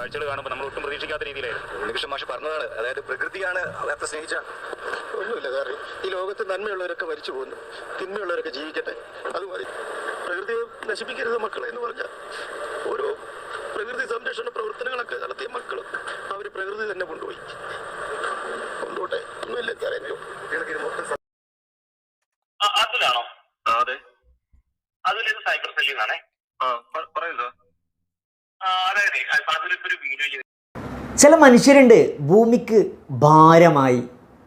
കാഴ്ചകൾ കാണുമ്പോൾ നമ്മൾ ഒട്ടും പ്രതീക്ഷിക്കാത്ത രീതിയിലായിരുന്നു. ഉണ്ണികൃഷ്ണൻ മാഷ് പറഞ്ഞതാണ് അതായത് പ്രകൃതിയാണ് അത്ര സ്നേഹിച്ച ഒന്നുമില്ല കാരണം ഈ ലോകത്ത് നന്മയുള്ളവരൊക്കെ മരിച്ചു പോകുന്നു. തിന്മയുള്ളവരൊക്കെ ജീവിക്കട്ടെ. അത് മതി പ്രകൃതിയെ നശിപ്പിക്കരുത് മക്കളെ എന്ന് പറഞ്ഞാൽ ഓരോ പ്രകൃതി സംരക്ഷണ പ്രവർത്തനങ്ങളൊക്കെ നടത്തിയ മക്കളും അവർ പ്രകൃതി തന്നെ കൊണ്ടുപോയി കൊണ്ടുപോട്ടെ ഒന്നുമില്ല സാറേ കുട്ടികൾക്ക് ഇത് മൊത്തം അതിലാണോ അതെ അതിലൊരു സൈബർ സെല്ലിൽ നിന്നാണേ ആ പറയൂ സാർ അതായത് അതിലിപ്പോ ഒരു വീഡിയോ ചില മനുഷ്യരുണ്ട് ഭൂമിക്ക് ഭാരമായി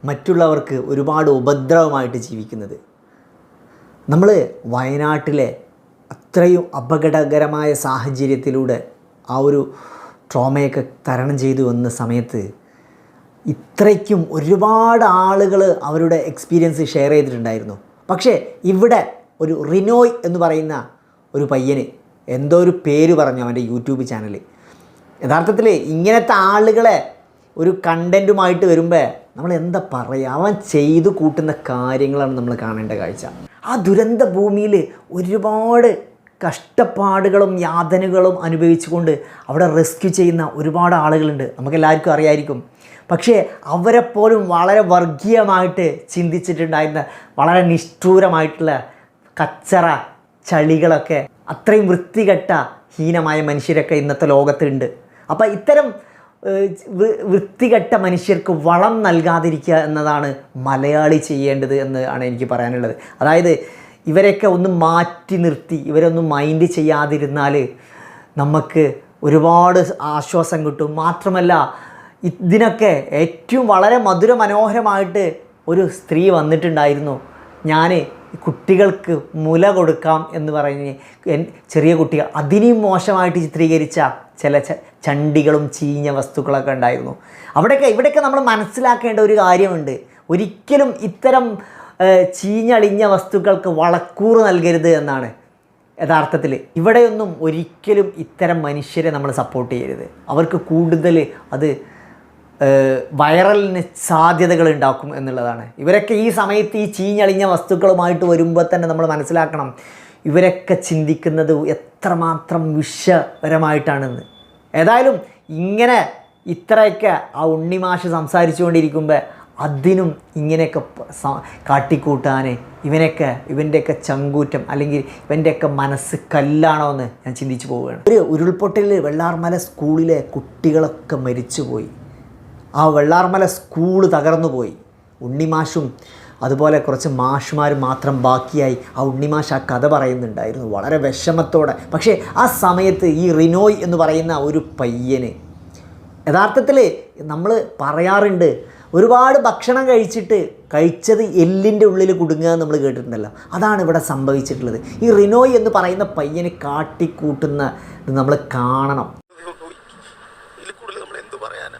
മറ്റുള്ളവർക്ക് ഒരുപാട് ഉപദ്രവമായിട്ട് ജീവിക്കുന്നത്. നമ്മൾ വയനാട്ടിലെ അത്രയും അപകടകരമായ സാഹചര്യത്തിലൂടെ ആ ഒരു ട്രോമയൊക്കെ തരണം ചെയ്തു വന്ന സമയത്ത് ഇത്രയ്ക്കും ഒരുപാട് ആളുകൾ അവരുടെ എക്സ്പീരിയൻസ് ഷെയർ ചെയ്തിട്ടുണ്ടായിരുന്നു. പക്ഷേ ഇവിടെ ഒരു റിനോയ് എന്ന് പറയുന്ന ഒരു പയ്യന് എന്തോ ഒരു പേര് പറഞ്ഞു അവന്റെ യൂട്യൂബ് ചാനൽ യഥാർത്ഥത്തിൽ ഇങ്ങനത്തെ ആളുകളെ ഒരു കണ്ടന്റുമായിട്ട് വരുമ്പോൾ നമ്മൾ എന്താ പറയുക അവൻ ചെയ്തു കൂട്ടുന്ന കാര്യങ്ങളാണ് നമ്മൾ കാണേണ്ട കാഴ്ച. ആ ദുരന്ത ഭൂമിയിൽ ഒരുപാട് കഷ്ടപ്പാടുകളും യാതനകളും അനുഭവിച്ചുകൊണ്ട് അവിടെ റെസ്ക്യൂ ചെയ്യുന്ന ഒരുപാട് ആളുകളുണ്ട്. നമുക്കെല്ലാവർക്കും അറിയായിരിക്കും. പക്ഷേ അവരെപ്പോലും വളരെ വർഗീയമായിട്ട് ചിന്തിച്ചിട്ടുണ്ടായിരുന്ന വളരെ നിഷ്ഠൂരമായിട്ടുള്ള കച്ചറ ചളികളൊക്കെ അത്രയും വൃത്തികെട്ട ഹീനമായ മനുഷ്യരൊക്കെ ഇന്നത്തെ ലോകത്തുണ്ട് അപ്പോൾ ഇത്തരം വൃത്തികെട്ട മനുഷ്യർക്ക് വളം നൽകാതിരിക്കുക എന്നതാണ് മലയാളി ചെയ്യേണ്ടത് എന്ന് ആണ് എനിക്ക് പറയാനുള്ളത്. അതായത് ഇവരെയൊക്കെ ഒന്ന് മാറ്റി നിർത്തി ഇവരൊന്നും മൈൻഡ് ചെയ്യാതിരുന്നാൽ നമുക്ക് ഒരുപാട് ആശ്വാസം കിട്ടും. മാത്രമല്ല ഇതിനൊക്കെ ഏറ്റവും വളരെ മധുര മനോഹരമായിട്ട് ഒരു സ്ത്രീ വന്നിട്ടുണ്ടായിരുന്നു. ഞാൻ കുട്ടികൾക്ക് മുല കൊടുക്കാം എന്ന് പറഞ്ഞ് ചെറിയ കുട്ടികൾ അതിനെയും മോശമായിട്ട് ചിത്രീകരിച്ച ചില ചണ്ടികളും ചീഞ്ഞ വസ്തുക്കളൊക്കെ ഉണ്ടായിരുന്നു. അവിടെയൊക്കെ ഇവിടെയൊക്കെ നമ്മൾ മനസ്സിലാക്കേണ്ട ഒരു കാര്യമുണ്ട്. ഒരിക്കലും ഇത്തരം ചീഞ്ഞളിഞ്ഞ വസ്തുക്കൾക്ക് വളക്കൂറ് നൽകരുത് എന്നാണ് യഥാർത്ഥത്തിൽ. ഇവിടെയൊന്നും ഒരിക്കലും ഇത്തരം മനുഷ്യരെ നമ്മൾ സപ്പോർട്ട് ചെയ്യരുത്. അവർക്ക് കൂടുതൽ അത് വൈറലിന് സാധ്യതകൾ ഉണ്ടാക്കും എന്നുള്ളതാണ്. ഇവരൊക്കെ ഈ സമയത്ത് ഈ ചീഞ്ഞളിഞ്ഞ വസ്തുക്കളുമായിട്ട് വരുമ്പോൾ തന്നെ നമ്മൾ മനസ്സിലാക്കണം ഇവരൊക്കെ ചിന്തിക്കുന്നത് എത്രമാത്രം വിഷപരമായിട്ടാണെന്ന്. ഏതായാലും ഇങ്ങനെ ഇത്രയൊക്കെ ആ ഉണ്ണിമാഷ് സംസാരിച്ചുകൊണ്ടിരിക്കുമ്പോൾ അതിനും ഇങ്ങനെയൊക്കെ കാട്ടിക്കൂട്ടാൻ ഇവനൊക്കെ ഇവന്റെയൊക്കെ ചങ്കൂറ്റം അല്ലെങ്കിൽ ഇവന്റെയൊക്കെ മനസ്സ് കല്ലാണോ എന്ന് ഞാൻ ചിന്തിച്ചു പോവുകയാണ്. ഒരു ഉരുൾപൊട്ടലിൽ വെള്ളാർമല സ്കൂളിലെ കുട്ടികളൊക്കെ മരിച്ചുപോയി. ആ വെള്ളാർമല സ്കൂൾ തകർന്നു പോയി ഉണ്ണിമാഷും അതുപോലെ കുറച്ച് മാഷുമാർ മാത്രം ബാക്കിയായി ആ ഉണ്ണിമാഷ് ആ കഥ പറയുന്നുണ്ടായിരുന്നു. വളരെ വിഷമത്തോടെ. പക്ഷേ ആ സമയത്ത് ഈ റിനോയ് എന്ന് പറയുന്ന ഒരു പയ്യന് യഥാർത്ഥത്തിൽ നമ്മൾ പറയാറുണ്ട് ഒരുപാട് ഭക്ഷണം കഴിച്ചിട്ട് കഴിച്ചത് എല്ലിന്റെ ഉള്ളിൽ കുടുങ്ങുക എന്ന് നമ്മൾ കേട്ടിട്ടുണ്ടല്ലോ. അതാണ് ഇവിടെ സംഭവിച്ചിട്ടുള്ളത്. ഈ റിനോയ് എന്ന് പറയുന്ന പയ്യനെ കാട്ടിക്കൂട്ടുന്ന നമ്മൾ കാണണം പോയി ഇതിൽ കൂടുതൽ നമ്മൾ എന്ത് പറയാനാ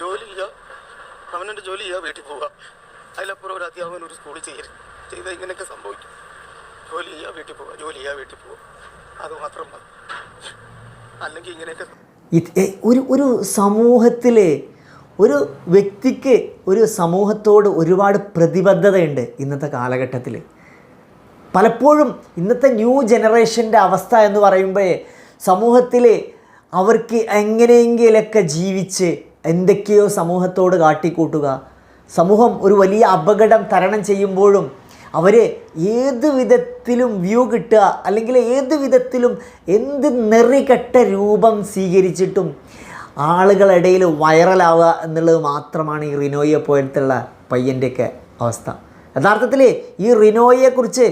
ജോലി ചെയ്യുക അവനെന്റെ ജോലി ചെയ്യുക വീട്ടിൽ പോവുക അതിലപ്പുറം ഒരു അധ്യാപകൻ ഒരു സ്കൂളിൽ ചെയ്യരുത് ചെയ്താൽ ഇങ്ങനെയൊക്കെ സംഭവിക്കും. ജോലി ചെയ്യുക വീട്ടിൽ പോവുക ജോലി ചെയ്യുക വീട്ടിൽ പോവുക അത് മാത്രം മതി. അല്ലെങ്കിൽ ഇങ്ങനെയൊക്കെ ഒരു ഒരു സമൂഹത്തിലെ ഒരു വ്യക്തിക്ക് ഒരു സമൂഹത്തോട് ഒരുപാട് പ്രതിബദ്ധതയുണ്ട് ഇന്നത്തെ കാലഘട്ടത്തിൽ പലപ്പോഴും ഇന്നത്തെ ന്യൂ ജനറേഷന്റെ അവസ്ഥ എന്ന് പറയുമ്പോൾ സമൂഹത്തിൽ അവർക്ക് എങ്ങനെയെങ്കിലൊക്കെ ജീവിച്ച് എന്തൊക്കെയോ സമൂഹത്തോട് കാട്ടിക്കൂട്ടുക. സമൂഹം ഒരു വലിയ അപകടം തരണം ചെയ്യുമ്പോഴും അവരെ ഏത് വിധത്തിലും വ്യൂ കിട്ടുക അല്ലെങ്കിൽ ഏത് വിധത്തിലും എന്ത് നെറികെട്ട രൂപം സ്വീകരിച്ചിട്ടും ആളുകളിടയിൽ വൈറലാവുക എന്നുള്ളത് മാത്രമാണ് ഈ റിനോയെ പോലത്തുള്ള പയ്യന്റെയൊക്കെ അവസ്ഥ. യഥാർത്ഥത്തിൽ ഈ റിനോയെക്കുറിച്ച്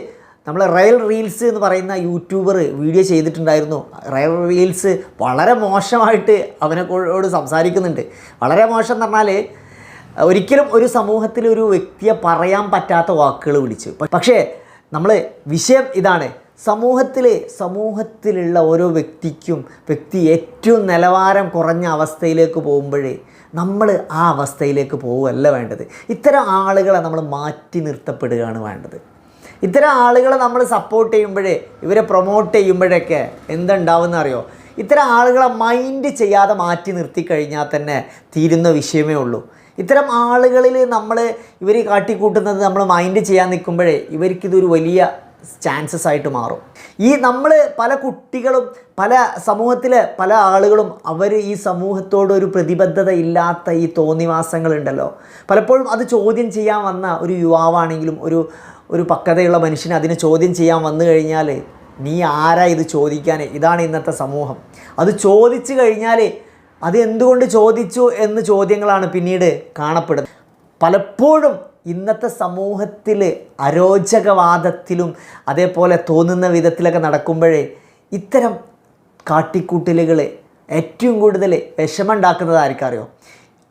നമ്മൾ റയൽ റീൽസ് എന്ന് പറയുന്ന യൂട്യൂബർ വീഡിയോ ചെയ്തിട്ടുണ്ടായിരുന്നു. റയൽ റീൽസ് വളരെ മോശമായിട്ട് അവനെക്കോട് സംസാരിക്കുന്നുണ്ട്. വളരെ മോശം എന്ന് പറഞ്ഞാൽ ഒരിക്കലും ഒരു സമൂഹത്തിൽ ഒരു വ്യക്തിയെ പറയാൻ പറ്റാത്ത വാക്കുകൾ വിളിച്ചു. പക്ഷേ നമ്മൾ വിഷയം ഇതാണ്. സമൂഹത്തിൽ സമൂഹത്തിലുള്ള ഓരോ വ്യക്തിക്കും വ്യക്തി ഏറ്റവും നിലവാരം കുറഞ്ഞ അവസ്ഥയിലേക്ക് പോകുമ്പോഴേ നമ്മൾ ആ അവസ്ഥയിലേക്ക് പോവുകയല്ല വേണ്ടത്. ഇത്തരം ആളുകളെ നമ്മൾ മാറ്റി നിർത്തപ്പെടുകയാണ് വേണ്ടത്. ഇത്തരം ആളുകളെ നമ്മൾ സപ്പോർട്ട് ചെയ്യുമ്പോഴേ ഇവരെ പ്രൊമോട്ട് ചെയ്യുമ്പോഴൊക്കെ എന്തുണ്ടാവുമെന്ന് അറിയോ? ഇത്തരം ആളുകളെ മൈൻഡ് ചെയ്യാതെ മാറ്റി നിർത്തി കഴിഞ്ഞാൽ തന്നെ തീരുന്ന വിഷയമേ ഉള്ളൂ. ഇത്തരം ആളുകളിൽ നമ്മൾ ഇവർ കാട്ടിക്കൂട്ടുന്നത് നമ്മൾ മൈൻഡ് ചെയ്യാൻ നിൽക്കുമ്പോഴേ ഇവർക്കിതൊരു വലിയ ചാൻസസ് ആയിട്ട് മാറും. ഈ നമ്മൾ പല കുട്ടികളും പല സമൂഹത്തിലെ പല ആളുകളും അവർ ഈ സമൂഹത്തോട് ഒരു പ്രതിബദ്ധത ഇല്ലാത്ത ഈ തോന്നിവാസങ്ങളുണ്ടല്ലോ. പലപ്പോഴും അത് ചോദ്യം ചെയ്യാൻ വന്ന ഒരു യുവാവാണെങ്കിലും ഒരു ഒരു പക്വതയുള്ള മനുഷ്യന് അതിനെ ചോദ്യം ചെയ്യാൻ വന്നു കഴിഞ്ഞാൽ നീ ആരാ ഇത് ചോദിക്കാൻ ഇതാണ് ഇന്നത്തെ സമൂഹം. അത് ചോദിച്ചു കഴിഞ്ഞാൽ അത് എന്തുകൊണ്ട് ചോദിച്ചു എന്ന് ചോദ്യങ്ങളാണ് പിന്നീട് കാണപ്പെടുന്നത്. പലപ്പോഴും ഇന്നത്തെ സമൂഹത്തിൽ അരോചകവാദത്തിലും അതേപോലെ തോന്നുന്ന വിധത്തിലൊക്കെ നടക്കുമ്പോഴേ ഇത്തരം കാട്ടിക്കൂട്ടലുകൾ ഏറ്റവും കൂടുതൽ വിഷമുണ്ടാക്കുന്നത് ആർക്കറിയോ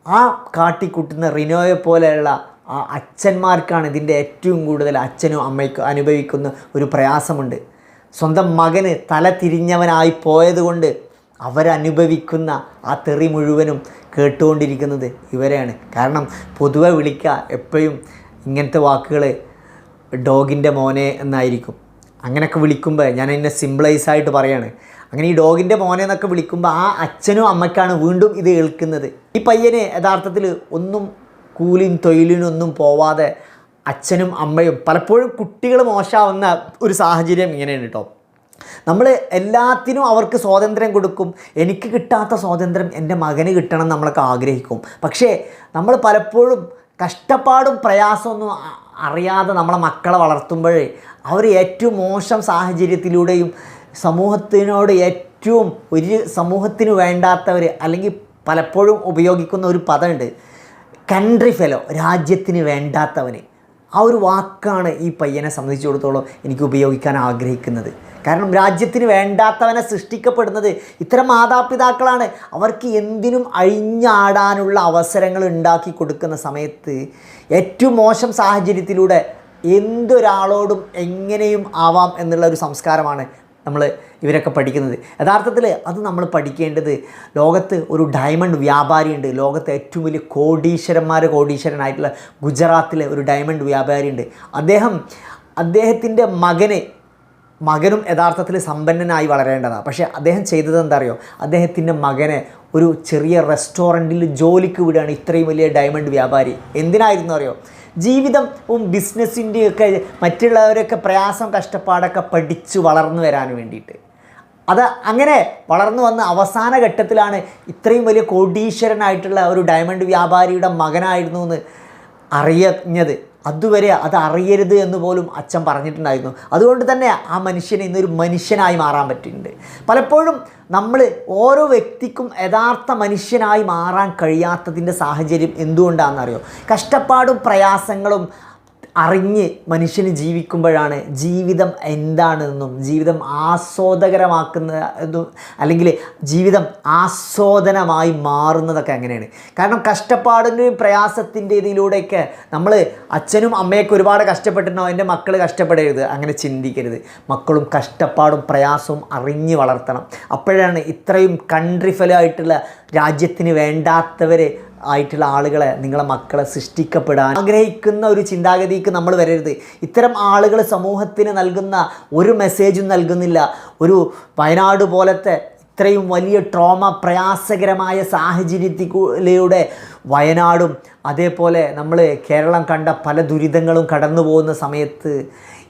ആ കാട്ടിക്കൂട്ടുന്ന റിനോയെ പോലെയുള്ള ആ അച്ഛന്മാർക്കാണ് ഇതിന്റെ ഏറ്റവും കൂടുതൽ അച്ഛനും അമ്മയ്ക്കും അനുഭവിക്കുന്ന ഒരു പ്രയാസമുണ്ട്. സ്വന്തം മകന് തല തിരിഞ്ഞവനായി പോയതുകൊണ്ട് അവരനുഭവിക്കുന്ന ആ തെറി മുഴുവനും കേട്ടുകൊണ്ടിരിക്കുന്നത് ഇവരെയാണ്. കാരണം പൊതുവെ വിളിക്കുക എപ്പോഴും ഇങ്ങനത്തെ വാക്കുകൾ ഡോഗിന്റെ മോനെ എന്നായിരിക്കും. അങ്ങനെയൊക്കെ വിളിക്കുമ്പോൾ ഞാൻ എന്നെ സിംപ്ലൈസ് ആയിട്ട് പറയാണ്. അങ്ങനെ ഈ ഡോഗിന്റെ മോനെ എന്നൊക്കെ വിളിക്കുമ്പോൾ ആ അച്ഛനും അമ്മയ്ക്കാണ് വീണ്ടും ഇത് കേൾക്കുന്നത് ഈ പയ്യനെ യഥാർത്ഥത്തിൽ ഒന്നും കൂലിയും തൊഴിലിനൊന്നും പോവാതെ അച്ഛനും അമ്മയും പലപ്പോഴും കുട്ടികൾ മോശമാവുന്ന ഒരു സാഹചര്യം ഇങ്ങനെയാണ് കേട്ടോ. നമ്മൾ എല്ലാത്തിനും അവർക്ക് സ്വാതന്ത്ര്യം കൊടുക്കും. എനിക്ക് കിട്ടാത്ത സ്വാതന്ത്ര്യം എന്റെ മകന് കിട്ടണം നമ്മളൊക്കെ ആഗ്രഹിക്കും. പക്ഷേ നമ്മൾ പലപ്പോഴും കഷ്ടപ്പാടും പ്രയാസമൊന്നും അറിയാതെ നമ്മളെ മക്കളെ വളർത്തുമ്പോഴേ അവർ ഏറ്റവും മോശം സാഹചര്യത്തിലൂടെയും സമൂഹത്തിനോട് ഏറ്റവും ഒരു സമൂഹത്തിന് വേണ്ടാത്തവർ അല്ലെങ്കിൽ പലപ്പോഴും ഉപയോഗിക്കുന്ന ഒരു പദമുണ്ട്. കൺട്രി ഫെലോ രാജ്യത്തിന് വേണ്ടാത്തവന്. ആ ഒരു വാക്കാണ് ഈ പയ്യനെ സംബന്ധിച്ചിടത്തോളം എനിക്ക് ഉപയോഗിക്കാൻ ആഗ്രഹിക്കുന്നത്. കാരണം രാജ്യത്തിന് വേണ്ടാത്തവനെ സൃഷ്ടിക്കപ്പെടുന്നത് ഇത്തരം മാതാപിതാക്കളാണ്. അവർക്ക് എന്തിനും അഴിഞ്ഞാടാനുള്ള അവസരങ്ങൾ ഉണ്ടാക്കി കൊടുക്കുന്ന സമയത്ത് ഏറ്റവും മോശം സാഹചര്യത്തിലൂടെ എന്തൊരാളോടും എങ്ങനെയും ആവാം എന്നുള്ള ഒരു സംസ്കാരമാണ് നമ്മൾ ഇവരൊക്കെ പഠിക്കുന്നത്. യഥാർത്ഥത്തിൽ അത് നമ്മൾ പഠിക്കേണ്ടത് ലോകത്ത് ഒരു ഡയമണ്ട് വ്യാപാരിയുണ്ട്. ലോകത്തെ ഏറ്റവും വലിയ കോടീശ്വരന്മാർ കോടീശ്വരനായിട്ടുള്ള ഗുജറാത്തിലെ ഒരു ഡയമണ്ട് വ്യാപാരിയുണ്ട്. അദ്ദേഹം അദ്ദേഹത്തിന്റെ മകന് മകനും യഥാർത്ഥത്തിൽ സമ്പന്നനായി വളരേണ്ടതാണ്. പക്ഷേ അദ്ദേഹം ചെയ്തത് എന്താ അറിയോ അദ്ദേഹത്തിന്റെ മകനെ ഒരു ചെറിയ റെസ്റ്റോറന്റിൽ ജോലിക്ക് വിടുകയാണ് ഇത്രയും വലിയ ഡയമണ്ട് വ്യാപാരി. എന്തിനായിരുന്നു അറിയോ? ജീവിതവും ബിസിനസ്സിന്റെയൊക്കെ മറ്റുള്ളവരൊക്കെ പ്രയാസം കഷ്ടപ്പാടൊക്കെ പഠിച്ചു വളർന്നു വരാൻ വേണ്ടിയിട്ട്. അത് അങ്ങനെ വളർന്നു വന്ന അവസാന ഘട്ടത്തിലാണ് ഇത്രയും വലിയ കോടീശ്വരനായിട്ടുള്ള ഒരു ഡയമണ്ട് വ്യാപാരിയുടെ മകനായിരുന്നു എന്ന് അറിയഞ്ഞത്. അതുവരെ അത് അറിയരുത് എന്ന് പോലും അച്ഛൻ പറഞ്ഞിട്ടുണ്ടായിരുന്നു. അതുകൊണ്ട് തന്നെ ആ മനുഷ്യനെ ഇന്നൊരു മനുഷ്യനായി മാറാൻ പറ്റിയിട്ടുണ്ട്. പലപ്പോഴും നമ്മൾ ഓരോ വ്യക്തിക്കും യഥാർത്ഥ മനുഷ്യനായി മാറാൻ കഴിയാത്തതിന്റെ സാഹചര്യം എന്തുകൊണ്ടാണെന്നറിയോ? കഷ്ടപ്പാടും പ്രയാസങ്ങളും അറിഞ്ഞ് മനുഷ്യന് ജീവിക്കുമ്പോഴാണ് ജീവിതം എന്താണെന്നും ജീവിതം ആസ്വാദകരമാക്കുന്ന അല്ലെങ്കിൽ ജീവിതം ആസ്വാദനമായി മാറുന്നതൊക്കെ അങ്ങനെയാണ്. കാരണം കഷ്ടപ്പാടിന്റെയും പ്രയാസത്തിന്റെ ഇതിലൂടെയൊക്കെ നമ്മൾ അച്ഛനും അമ്മയൊക്കെ ഒരുപാട് കഷ്ടപ്പെട്ടിട്ടുണ്ടോ എന്റെ മക്കൾ കഷ്ടപ്പെടരുത് അങ്ങനെ ചിന്തിക്കരുത്. മക്കളും കഷ്ടപ്പാടും പ്രയാസവും അറിഞ്ഞ് വളർത്തണം. അപ്പോഴാണ് ഇത്രയും കൺട്രി ഫലമായിട്ടുള്ള രാജ്യത്തിന് വേണ്ടാത്തവരെ ആയിട്ടുള്ള ആളുകളെ നിങ്ങളെ മക്കളെ സൃഷ്ടിക്കപ്പെടാൻ ആഗ്രഹിക്കുന്ന ഒരു ചിന്താഗതിക്ക് നമ്മൾ വരരുത്. ഇത്തരം ആളുകൾ സമൂഹത്തിന് നൽകുന്ന ഒരു മെസ്സേജും നൽകുന്നില്ല. ഒരു വയനാട് പോലത്തെ ഇത്രയും വലിയ ട്രോമ പ്രയാസകരമായ സാഹചര്യത്തിലൂടെ വയനാടും അതേപോലെ നമ്മൾ കേരളം കണ്ട പല ദുരിതങ്ങളും കടന്നു പോകുന്ന സമയത്ത്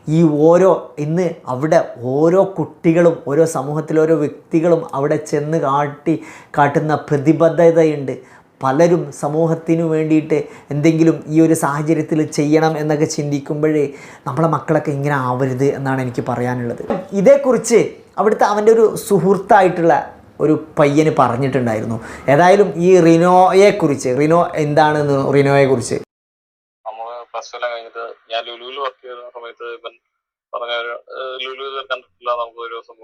ഈ ഓരോ ഇന്ന് അവിടെ ഓരോ കുട്ടികളും ഓരോ സമൂഹത്തിലെ ഓരോ വ്യക്തികളും അവിടെ ചെന്ന് കാട്ടി കാട്ടുന്ന പ്രതിബദ്ധതയുണ്ട്. പലരും സമൂഹത്തിനു വേണ്ടിയിട്ട് എന്തെങ്കിലും ഈ ഒരു സാഹചര്യത്തിൽ ചെയ്യണം എന്നൊക്കെ ചിന്തിക്കുമ്പോഴേ നമ്മളെ മക്കളൊക്കെ ഇങ്ങനെ ആവരുത് എന്നാണ് എനിക്ക് പറയാനുള്ളത്. ഇതേക്കുറിച്ച് അവിടുത്തെ അവന്റെ ഒരു സുഹൃത്തായിട്ടുള്ള ഒരു പയ്യന് പറഞ്ഞിട്ടുണ്ടായിരുന്നു. ഏതായാലും ഈ റിനോയെ കുറിച്ച് റിനോ എന്താണെന്ന് റിനോയെ കുറിച്ച് നമുക്ക് ഒരു ദിവസം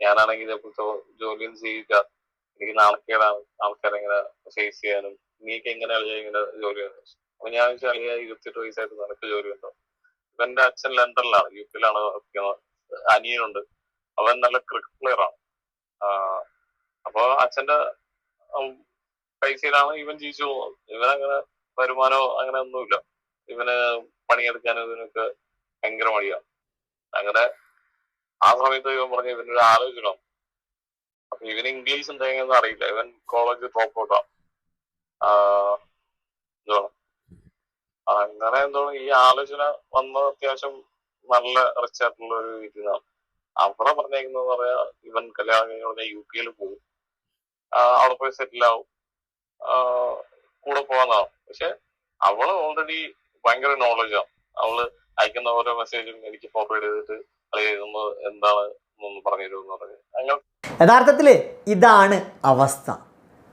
ഞാനാണെങ്കിൽ ഇതേപോലത്തെ ജോലിയൊന്നും എനിക്ക് നാണക്കേടാണ് ആൾക്കാരെ ഇങ്ങനെ ഫേസ് ചെയ്യാനും നീക്ക് എങ്ങനെ അളിയ ഇങ്ങനെ ജോലി ഉണ്ടോ അപ്പൊ ഞാൻ വെച്ചാൽ അളിയ ഇരുപത്തിയെട്ട് വയസ്സായിട്ട് നിനക്ക് ജോലി ഉണ്ടോ? എന്റെ അച്ഛൻ ലണ്ടനിലാണ് യു പിയിലാണ് അനിയനുണ്ട്. അവൻ നല്ല ക്രിക്കറ്റ് പ്ലെയർ ആണ്. അപ്പൊ അച്ഛന്റെ പൈസയിലാണ് ഇവൻ ജീവിച്ചു പോകുന്നത്. ഇവനങ്ങനെ വരുമാനോ അങ്ങനെ ഒന്നുമില്ല. ഇവന് പണിയെടുക്കാനും ഇതിനൊക്കെ ഭയങ്കര മടിയാണ് അങ്ങനെ ആ സമയത്ത് ഇവൻ പറഞ്ഞു ഇവനൊരു അപ്പൊ ഇവന് ഇംഗ്ലീഷ് എന്തെങ്കിലും അറിയില്ല. ഇവൻ കോളേജ് ഡ്രോപ്പ് ഔട്ടാ അങ്ങനെ എന്തോ ഈ ആലോചന വന്ന അത്യാവശ്യം നല്ല റിച്ച് ആയിട്ടുള്ള ഒരു ഇതിനാണ് അവിടെ പറഞ്ഞേക്കുന്നത് പറയാ ഇവൻ കല്യാണം കഴിഞ്ഞ യു കെയിൽ പോകും അവിടെ പോയി സെറ്റിൽ ആവും. കൂടെ പോകാന്നാവും പക്ഷെ അവൾ ഓൾറെഡി ഭയങ്കര നോളജാണ് അവൾ അയക്കുന്ന ഓരോ മെസ്സേജും എനിക്ക് ഫോർവേഡ് ചെയ്തിട്ട് അല്ലെങ്കിൽ എന്താണ്? എന്നൊന്ന് പറഞ്ഞു തരുമെന്ന് പറഞ്ഞു. അങ്ങനെ യഥാർത്ഥത്തിൽ ഇതാണ് അവസ്ഥ.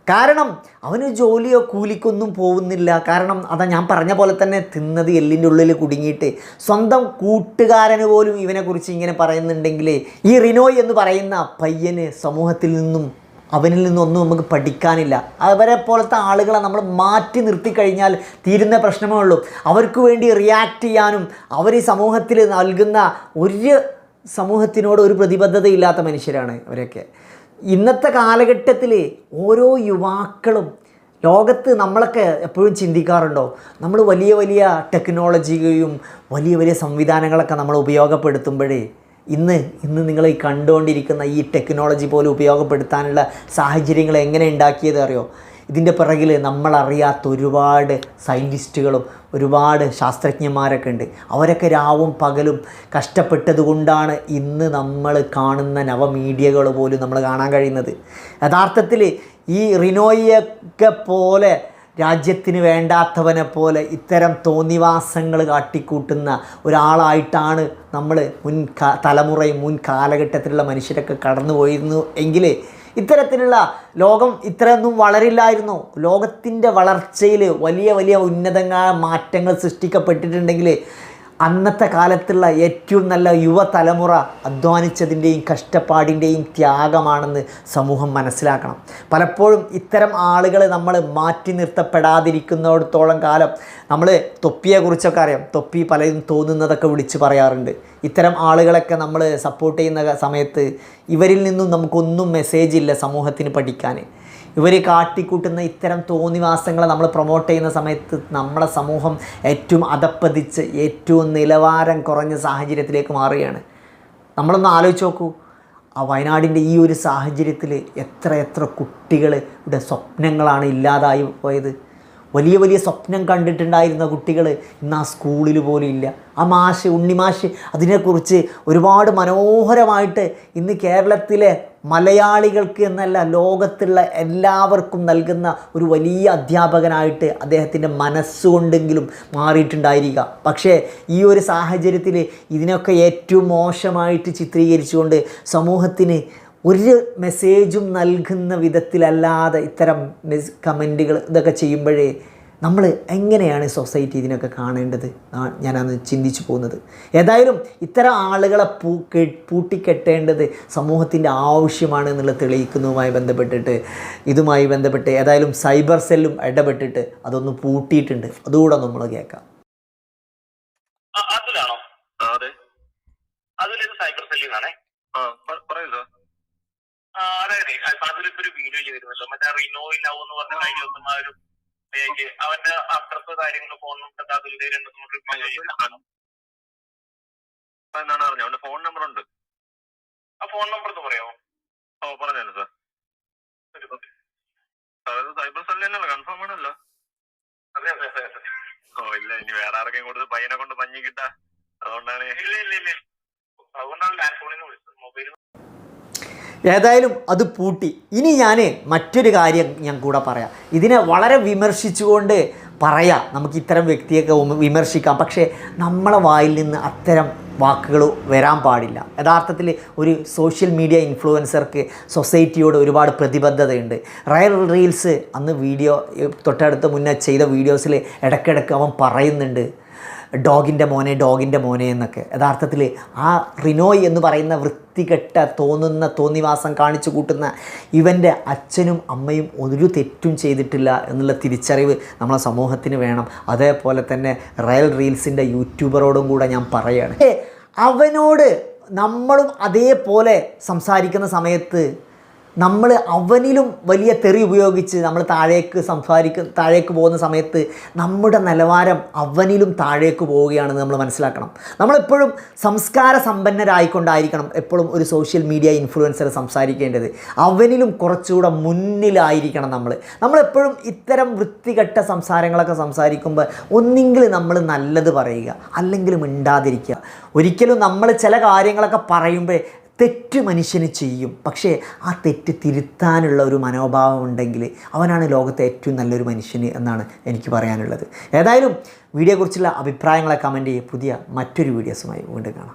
കാരണം അവന് ജോലിയോ കൂലിക്കൊന്നും പോകുന്നില്ല. കാരണം അതാ ഞാൻ പറഞ്ഞ പോലെ തന്നെ തിന്നത് എല്ലിന്റെ ഉള്ളിൽ കുടുങ്ങിയിട്ട് സ്വന്തം കൂട്ടുകാരന് പോലും ഇവനെക്കുറിച്ച് ഇങ്ങനെ പറയുന്നുണ്ടെങ്കിൽ ഈ റിനോയ് എന്ന് പറയുന്ന പയ്യന് സമൂഹത്തിൽ നിന്നും അവനിൽ നിന്നൊന്നും നമുക്ക് പഠിക്കാനില്ല. അവരെ പോലത്തെ ആളുകളെ നമ്മൾ മാറ്റി നിർത്തി കഴിഞ്ഞാൽ തീരുന്ന പ്രശ്നമേ ഉള്ളൂ. അവർക്ക് വേണ്ടി റിയാക്ട് ചെയ്യാനും അവർ ഈ സമൂഹത്തിൽ നൽകുന്ന ഒരു സമൂഹത്തിനോട് ഒരു പ്രതിബദ്ധതയില്ലാത്ത മനുഷ്യരാണ് അവരൊക്കെ. ഇന്നത്തെ കാലഘട്ടത്തിൽ ഓരോ യുവാക്കളും ലോകത്ത് നമ്മളൊക്കെ എപ്പോഴും ചിന്തിക്കാറുണ്ടോ? നമ്മൾ വലിയ വലിയ ടെക്നോളജിയും വലിയ വലിയ സംവിധാനങ്ങളൊക്കെ നമ്മൾ ഉപയോഗപ്പെടുത്തുമ്പോഴേ ഇന്ന് ഇന്ന് നിങ്ങൾ ഈ കണ്ടുകൊണ്ടിരിക്കുന്ന ഈ ടെക്നോളജി പോലും ഉപയോഗപ്പെടുത്താനുള്ള സാഹചര്യങ്ങൾ എങ്ങനെ ഉണ്ടാക്കിയത് അറിയോ? ഇതിന്റെ പിറകിൽ നമ്മളറിയാത്ത ഒരുപാട് സയന്റിസ്റ്റുകളും ഒരുപാട് ശാസ്ത്രജ്ഞന്മാരൊക്കെ ഉണ്ട്. അവരൊക്കെ രാവും പകലും കഷ്ടപ്പെട്ടതുകൊണ്ടാണ് ഇന്ന് നമ്മൾ കാണുന്ന നവമീഡിയകൾ പോലും നമ്മൾ കാണാൻ കഴിയുന്നത്. യഥാർത്ഥത്തിൽ ഈ റിനോയിയൊക്കെ പോലെ രാജ്യത്തിന് വേണ്ടാത്തവനെ പോലെ ഇത്തരം തോന്നിവാസങ്ങൾ കാട്ടിക്കൂട്ടുന്ന ഒരാളായിട്ടാണ് നമ്മൾ മുൻ തലമുറയും മുൻ കാലഘട്ടത്തിലുള്ള മനുഷ്യരൊക്കെ കടന്നു പോയിരുന്നു എങ്കിൽ ഇത്തരത്തിലുള്ള ലോകം ഇത്രയൊന്നും വളരില്ലായിരുന്നു. ലോകത്തിന്റെ വളർച്ചയിൽ വലിയ വലിയ ഉന്നതങ്ങളായ മാറ്റങ്ങൾ സൃഷ്ടിക്കപ്പെട്ടിട്ടുണ്ടെങ്കിൽ അന്നത്തെ കാലത്തുള്ള ഏറ്റവും നല്ല യുവതലമുറ അധ്വാനിച്ചതിന്റെയും കഷ്ടപ്പാടിന്റെയും ത്യാഗമാണെന്ന് സമൂഹം മനസ്സിലാക്കണം. പലപ്പോഴും ഇത്തരം ആളുകൾ നമ്മൾ മാറ്റി നിർത്തപ്പെടാതിരിക്കുന്നിടത്തോളം കാലം നമ്മൾ തൊപ്പിയെക്കുറിച്ചൊക്കെ അറിയാം. തൊപ്പി പലരും തോന്നുന്നതൊക്കെ വിളിച്ച് പറയാറുണ്ട്. ഇത്തരം ആളുകളൊക്കെ നമ്മൾ സപ്പോർട്ട് ചെയ്യുന്ന സമയത്ത് ഇവരിൽ നിന്നും നമുക്കൊന്നും മെസ്സേജ് ഇല്ല സമൂഹത്തിന് പഠിക്കാൻ. ഇവർ കാട്ടിക്കൂട്ടുന്ന ഇത്തരം തോന്നിവാസങ്ങളെ നമ്മൾ പ്രൊമോട്ട് ചെയ്യുന്ന സമയത്ത് നമ്മുടെ സമൂഹം ഏറ്റവും അതപ്പതിച്ച് ഏറ്റവും നിലവാരം കുറഞ്ഞ സാഹചര്യത്തിലേക്ക് മാറുകയാണ്. നമ്മളൊന്ന് ആലോചിച്ച് നോക്കൂ. ആ വയനാടിന്റെ ഈ ഒരു സാഹചര്യത്തിൽ എത്ര എത്ര കുട്ടികളുടെ സ്വപ്നങ്ങളാണ് ഇല്ലാതായി പോയത്. വലിയ വലിയ സ്വപ്നം കണ്ടിട്ടുണ്ടായിരുന്ന കുട്ടികൾ ഇന്ന് ആ സ്കൂളിൽ പോലും ഇല്ല. ആ മാഷ് ഉണ്ണിമാഷ് അതിനെക്കുറിച്ച് ഒരുപാട് മനോഹരമായിട്ട് ഇന്ന് കേരളത്തിലെ മലയാളികൾക്ക് എന്നല്ല ലോകത്തുള്ള എല്ലാവർക്കും നൽകുന്ന ഒരു വലിയ അധ്യാപകനായിട്ട് അദ്ദേഹത്തിന്റെ മനസ്സുകൊണ്ടെങ്കിലും മാറിയിട്ടുണ്ടായിരിക്കുക പക്ഷേ ഈ ഒരു സാഹചര്യത്തിൽ ഇതിനൊക്കെ ഏറ്റവും മോശമായിട്ട് ചിത്രീകരിച്ചുകൊണ്ട് സമൂഹത്തിന് ഒരു മെസ്സേജും നൽകുന്ന വിധത്തിലല്ലാതെ ഇത്തരം മെസ് കമന്റുകൾ ഇതൊക്കെ ചെയ്യുമ്പോഴേ നമ്മൾ എങ്ങനെയാണ് സൊസൈറ്റി ഇതിനൊക്കെ കാണേണ്ടത്? ഞാനന്ന് ചിന്തിച്ചു പോകുന്നത്. ഏതായാലും ഇത്തരം ആളുകളെ പൂ കെ- പൂട്ടിക്കെട്ടേണ്ടത് സമൂഹത്തിന്റെ ആവശ്യമാണ് എന്നുള്ളത് തെളിയിക്കുന്നതുമായി ബന്ധപ്പെട്ടിട്ട് ഇതുമായി ബന്ധപ്പെട്ട് ഏതായാലും സൈബർ സെല്ലും ഇടപെട്ടിട്ട് അതൊന്ന് പൂട്ടിയിട്ടുണ്ട്. അതുകൂടെ നമ്മൾ കേൾക്കാം. അതിലാണോ? ആ അതെ. അതിലിത് സൈബർ സെല്ലിൽ നിന്നാണേ ആ പ- പറയൂ സാർ അതായത് അതിലിപ്പോ ഒരു വീഡിയോ ചെയ്തിരുന്നല്ലോ. മറ്റേ റിനോയിൽ ലവ് എന്ന് പറഞ്ഞ കഴിഞ്ഞ ദിവസം ആ ഒരു അവന്റെ അഡ്രസ് കാര്യങ്ങൾ ഫോൺ നമ്പർ അതിന്റെ രണ്ട് അപ്പൊ എന്താണ് അറിഞ്ഞത് അവന്റെ ഫോൺ നമ്പർ ഉണ്ട്. ആ ഫോൺ നമ്പർ ഒന്ന് പറയാമോ? ഓ പറഞ്ഞു സാർ ഇത് സൈബർ സെല്ല് തന്നെയല്ലോ കൺഫേം ആണല്ലോ. അതെ അതെ അതെ ഓ ഇല്ല ഇനി വേറെ ആർക്കെങ്കിലും കൊടുത്ത് പയ്യനെ കൊണ്ട് പഞ്ഞി കിട്ടാ. അതുകൊണ്ടാണ് ഇല്ല ഇല്ല ഇല്ല. അതുകൊണ്ടാണ് ലാൻഡ് ഫോണിൽ നിന്ന് വിളിച്ചത്. മൊബൈൽ ഏതായാലും അത് പൂട്ടി. ഇനി ഞാൻ മറ്റൊരു കാര്യം ഞാൻ കൂടെ പറയാം. ഇതിനെ വളരെ വിമർശിച്ചുകൊണ്ട് പറയാം. നമുക്ക് ഇത്തരം വ്യക്തിയൊക്കെ വിമർശിക്കാം. പക്ഷേ നമ്മളെ വായിൽ നിന്ന് അത്തരം വാക്കുകൾ വരാൻ പാടില്ല. യഥാർത്ഥത്തിൽ ഒരു സോഷ്യൽ മീഡിയ ഇൻഫ്ലുവൻസർക്ക് സൊസൈറ്റിയോട് ഒരുപാട് പ്രതിബദ്ധതയുണ്ട്. റയൽ റീൽസ് അന്ന് വീഡിയോ തൊട്ടടുത്ത് മുന്നേ ചെയ്ത വീഡിയോസിൽ ഇടയ്ക്കിടയ്ക്ക് അവൻ പറയുന്നുണ്ട് ഡോഗിന്റെ മോനെ ഡോഗിന്റെ മോനെ എന്നൊക്കെ. യഥാർത്ഥത്തിൽ ആ റിനോയ് എന്ന് പറയുന്ന വൃത്തികെട്ട തോന്നുന്ന തോന്നിവാസം കാണിച്ചു കൂട്ടുന്ന ഇവന്റെ അച്ഛനും അമ്മയും ഒരു തെറ്റും ചെയ്തിട്ടില്ല എന്നുള്ള തിരിച്ചറിവ് നമ്മളെ സമൂഹത്തിന് വേണം. അതേപോലെ തന്നെ റയൽ റീൽസിന്റെ യൂട്യൂബറോടും കൂടെ ഞാൻ പറയുകയാണ് അവനോട് നമ്മളും അതേപോലെ സംസാരിക്കുന്ന സമയത്ത് നമ്മൾ അവനിലും വലിയ തെറി ഉപയോഗിച്ച് നമ്മൾ താഴേക്ക് സംസാരിക്കും താഴേക്ക് പോകുന്ന സമയത്ത് നമ്മുടെ നിലവാരം അവനിലും താഴേക്ക് പോവുകയാണെന്ന് നമ്മൾ മനസ്സിലാക്കണം. നമ്മളെപ്പോഴും സംസ്കാര സമ്പന്നരായിക്കൊണ്ടായിരിക്കണം എപ്പോഴും ഒരു സോഷ്യൽ മീഡിയ ഇൻഫ്ലുവൻസർ സംസാരിക്കേണ്ടത്. അവനിലും കുറച്ചുകൂടെ മുന്നിലായിരിക്കണം നമ്മൾ നമ്മളെപ്പോഴും ഇത്തരം വൃത്തികെട്ട സംസാരങ്ങളൊക്കെ സംസാരിക്കുമ്പോൾ ഒന്നെങ്കിൽ നമ്മൾ നല്ലത് പറയുക അല്ലെങ്കിൽ മിണ്ടാതിരിക്കുക. ഒരിക്കലും നമ്മൾ ചില കാര്യങ്ങളൊക്കെ പറയുമ്പോൾ തെറ്റ് മനുഷ്യന് ചെയ്യും. പക്ഷേ ആ തെറ്റ് തിരുത്താനുള്ള ഒരു മനോഭാവം ഉണ്ടെങ്കിൽ അവനാണ് ലോകത്തെ ഏറ്റവും നല്ലൊരു മനുഷ്യന് എന്നാണ് എനിക്ക് പറയാനുള്ളത്. ഏതായാലും വീഡിയോയെക്കുറിച്ചുള്ള അഭിപ്രായങ്ങളെ കമന്റ് ചെയ്യുക പുതിയ മറ്റൊരു വീഡിയോസുമായി വീണ്ടും കാണാം.